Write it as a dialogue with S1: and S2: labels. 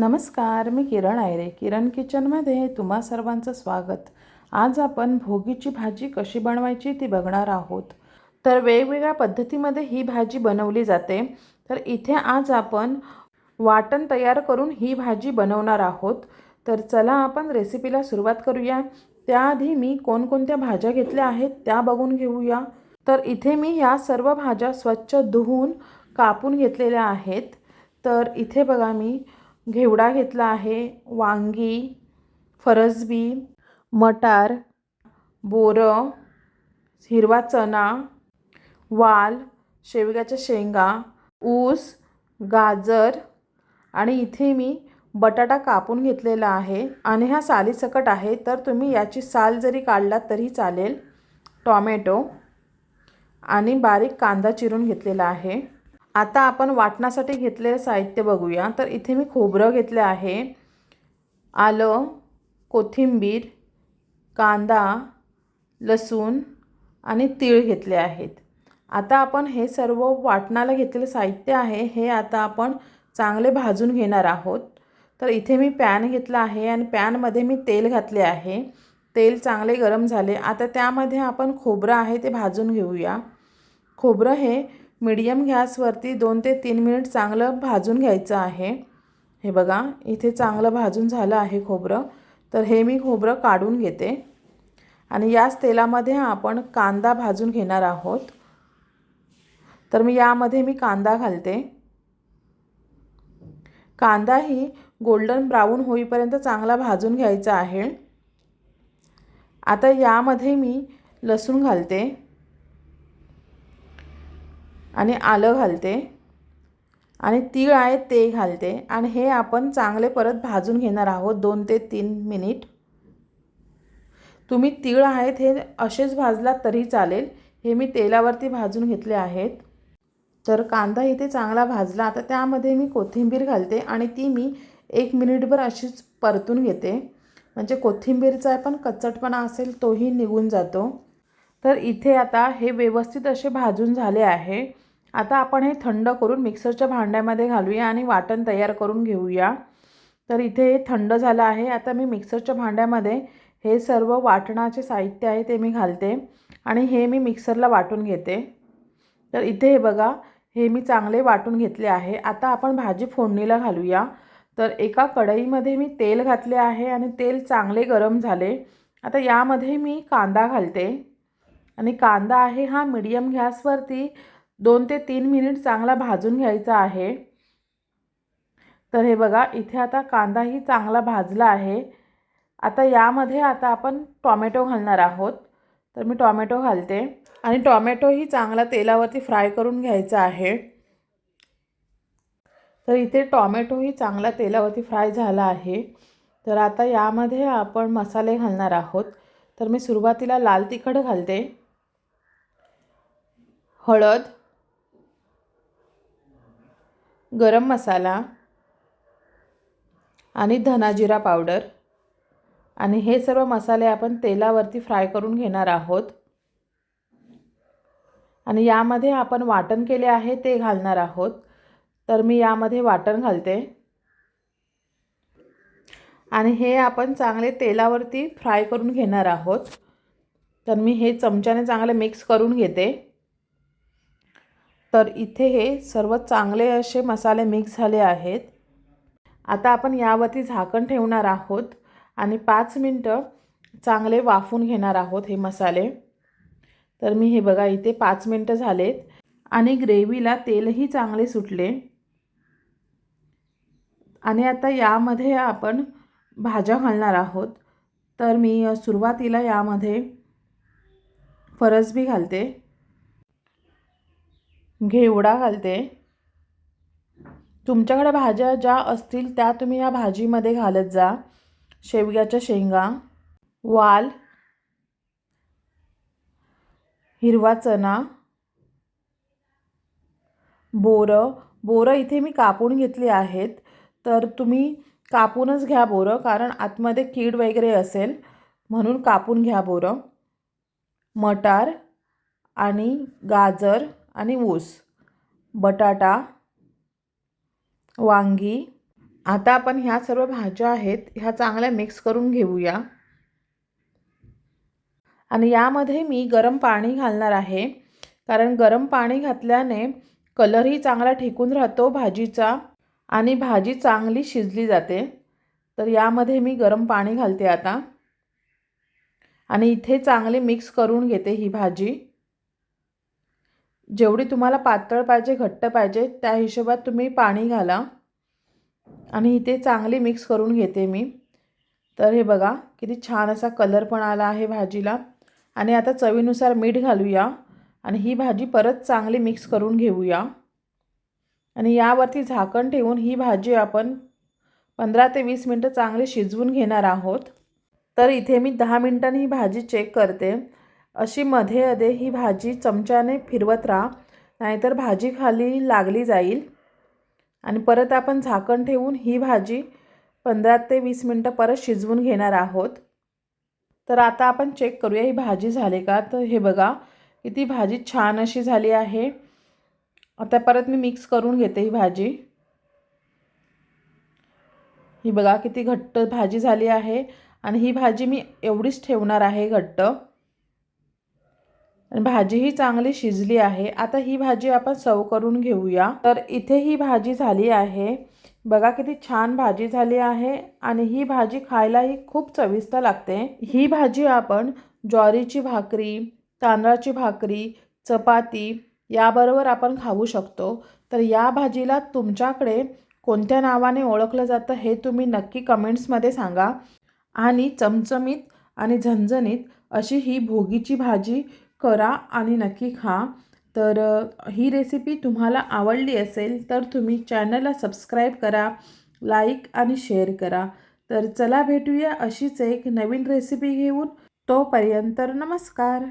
S1: नमस्कार मी किरण आयरे. किरण किचनमध्ये तुम्हा सर्वांचं स्वागत. आज आपण भोगीची भाजी कशी बनवायची ती बघणार आहोत. तर वेगवेगळ्या पद्धतीमध्ये ही भाजी बनवली जाते. तर इथे आज आपण वाटण तयार करून ही भाजी बनवणार आहोत. तर चला आपण रेसिपीला सुरुवात करूया. त्याआधी मी कोणकोणत्या भाज्या घेतल्या आहेत त्या बघून घेऊया. तर इथे मी ह्या सर्व भाज्या स्वच्छ धुवून कापून घेतलेल्या आहेत. तर इथे बघा मी घेवडा घेतला आहे वांगी फरसबी मटार बोरं हिरवा चणा वाल शेवग्याच्या शेंगा ऊस गाजर आणि इथे मी बटाटा कापून घेतलेला आहे. आणि हा सालीसकट आहे तर तुम्ही याची साल जरी काढलात तरी चालेल. टॉमॅटो आणि बारीक कांदा चिरून घेतलेला आहे. आता आपण वाटणासाठी घेतलेलं साहित्य बघूया. तर इथे मी खोबरं घेतलं आहे. आलं कोथिंबीर कांदा लसूण आणि तीळ घेतले आहेत. आता आपण हे सर्व वाटणाला घेतलेलं साहित्य आहे हे आता आपण चांगले भाजून घेणार आहोत. तर इथे मी पॅन घेतला आहे आणि पॅनमध्ये मी तेल घातले आहे. तेल चांगले गरम झाले. आता त्यामध्ये आपण खोबरं आहे ते भाजून घेऊया. खोबरं हे मीडियम गॅसवरती दोन ते तीन मिनिट चांगलं भाजून घ्यायचं आहे. हे बघा इथे चांगलं भाजून झालं आहे खोबरं. तर हे मी खोबरं काढून घेते. आणि याच तेलामध्ये आपण कांदा भाजून घेणार आहोत. तर मी यामध्ये मी कांदा घालते. कांदाही गोल्डन ब्राऊन होईपर्यंत चांगला भाजून घ्यायचा आहे. आता यामध्ये मी लसूण घालते. आणि आलं घालते. आणि तीळ आहे ते घालते. आणि हे आपण चांगले परत भाजून घेणार आहोत दोन ते तीन मिनिट. तुम्ही तीळ आहेत हे असेच भाजलात तरी चालेल. हे मी तेलावरती भाजून घेतले आहेत. तर कांदा इथे चांगला भाजला. आता त्यामध्ये मी कोथिंबीर घालते आणि ती मी एक मिनिटभर अशीच परतून घेते. म्हणजे कोथिंबीरचा पण कच्चटपणा असेल तोही निघून जातो. तर इथे आता हे व्यवस्थित असे भाजून झाले आहे. आता आपण हे थंड करून मिक्सरच्या भांड्यामध्ये घालूया आणि वाटण तयार करून घेऊया. तर इथे हे थंड झालं आहे. आता मी मिक्सरच्या भांड्यामध्ये हे सर्व वाटणाचे साहित्य आहे ते मी घालते आणि हे मी मिक्सरला वाटून घेते. तर इथे हे बघा हे मी चांगले वाटून घेतले आहे. आता आपण भाजी फोडणीला घालूया. तर एका कढईमध्ये मी तेल घातले आहे आणि तेल चांगले गरम झाले. आता यामध्ये मी कांदा घालते. आणि कांदा आहे हा मिडियम गॅसवरती दोन ते तीन मिनिट चांगला भाजून घ्यायचा आहे. तर हे बघा इथे आता कांदाही चांगला भाजला आहे. आता यामध्ये आता आपण टॉमॅटो घालणार आहोत. तर मी टॉमॅटो घालते. आणि टॉमॅटोही चांगला तेलावरती फ्राय करून घ्यायचा आहे. तर इथे टॉमॅटोही चांगला तेलावरती फ्राय झाला आहे. तर आता यामध्ये आपण मसाले घालणार आहोत. तर मी सुरुवातीला लाल तिखट घालते. हळद गरम मसाला आणि धनाजिरा पावडर. आणि हे सर्व मसाले आपण तेलावरती फ्राय करून घेणार आहोत. आणि यामध्ये आपण वाटण केले आहे ते घालणार आहोत. तर मी यामध्ये वाटण घालते. आणि हे आपण चांगले तेलावरती फ्राय करून घेणार आहोत. तर मी हे चमच्याने चांगले मिक्स करून घेते. तर इथे हे सर्व चांगले असे मसाले मिक्स झाले आहेत. आता आपण यावरती झाकण ठेवणार आहोत आणि पाच मिनटं चांगले वाफून घेणार आहोत हे मसाले. तर मी हे बघा इथे पाच मिनटं झालेत आणि ग्रेव्हीला तेलही चांगले सुटले. आणि आता यामध्ये आपण भाज्या घालणार आहोत. तर मी सुरुवातीला यामध्ये फरसबी घालते. घेवडा घालते. तुमच्याकडे भाज्या ज्या असतील त्या तुम्ही या भाजीमध्ये घालत जा. शेवग्याच्या शेंगा वाल हिरवा चणा बोरं. बोरं इथे मी कापून घेतली आहेत. तर तुम्ही कापूनच घ्या बोरं कारण आतमध्ये कीड वगैरे असेल म्हणून कापून घ्या बोरं. मटार आणि गाजर. आणि ऊस. बटाटा वांगी. आता आपण ह्या सर्व भाज्या आहेत ह्या चांगल्या मिक्स करून घेऊया. आणि यामध्ये मी गरम पाणी घालणार आहे. कारण गरम पाणी घातल्याने कलरही चांगला ठिकून राहतो भाजीचा आणि भाजी चांगली शिजली जाते. तर यामध्ये मी गरम पाणी घालते आता. आणि इथे चांगली मिक्स करून घेते ही भाजी. जेवढी तुम्हाला पातळ पाहिजे घट्ट पाहिजे त्या हिशोबात तुम्ही पाणी घाला. आणि इथे चांगली मिक्स करून घेते मी. तर हे बघा किती छान असा कलर पण आला आहे भाजीला. आणि आता चवीनुसार मीठ घालूया. आणि ही भाजी परत चांगली मिक्स करून घेऊया. आणि यावरती झाकण ठेवून ही भाजी आपण पंधरा ते वीस मिनटं चांगली शिजवून घेणार आहोत. तर इथे मी दहा मिनटांनी ही भाजी चेक करते. अशी मध्ये अधे ही भाजी चमच्याने फिरवत राहा नाहीतर भाजी खाली लागली जाईल. आणि परत आपण झाकण ठेवून ही भाजी पंधरा ते वीस मिनटं परत शिजवून घेणार आहोत. तर आता आपण चेक करूया ही भाजी झाली का? तर हे बघा किती भाजी छान अशी झाली आहे. आता परत मी मिक्स करून घेते ही भाजी. ही बघा किती घट्ट भाजी झाली आहे. आणि ही भाजी मी एवढीच ठेवणार आहे घट्ट. आणि भाजीही चांगली शिजली आहे. आता ही भाजी आपण सर्व करून घेऊया. तर इथे ही भाजी झाली आहे. बघा किती छान भाजी झाली आहे आणि ही भाजी खायलाही खूप चविष्ट लागते. ही भाजी आपण ज्वारीची भाकरी तांदळाची भाकरी चपाती याबरोबर आपण खाऊ शकतो. तर या भाजीला तुमच्याकडे कोणत्या नावाने ओळखलं जातं हे तुम्ही नक्की कमेंट्समध्ये सांगा. आणि चमचमीत आणि झणझणीत अशी ही भोगीची भाजी करा आणि नक्की खा. तर ही रेसिपी तुम्हाला आवडली असेल तर तुम्ही चॅनलला सबस्क्राईब करा लाईक आणि शेअर करा. तर चला भेटूया अशीच एक नवीन रेसिपी घेऊन. तोपर्यंत नमस्कार.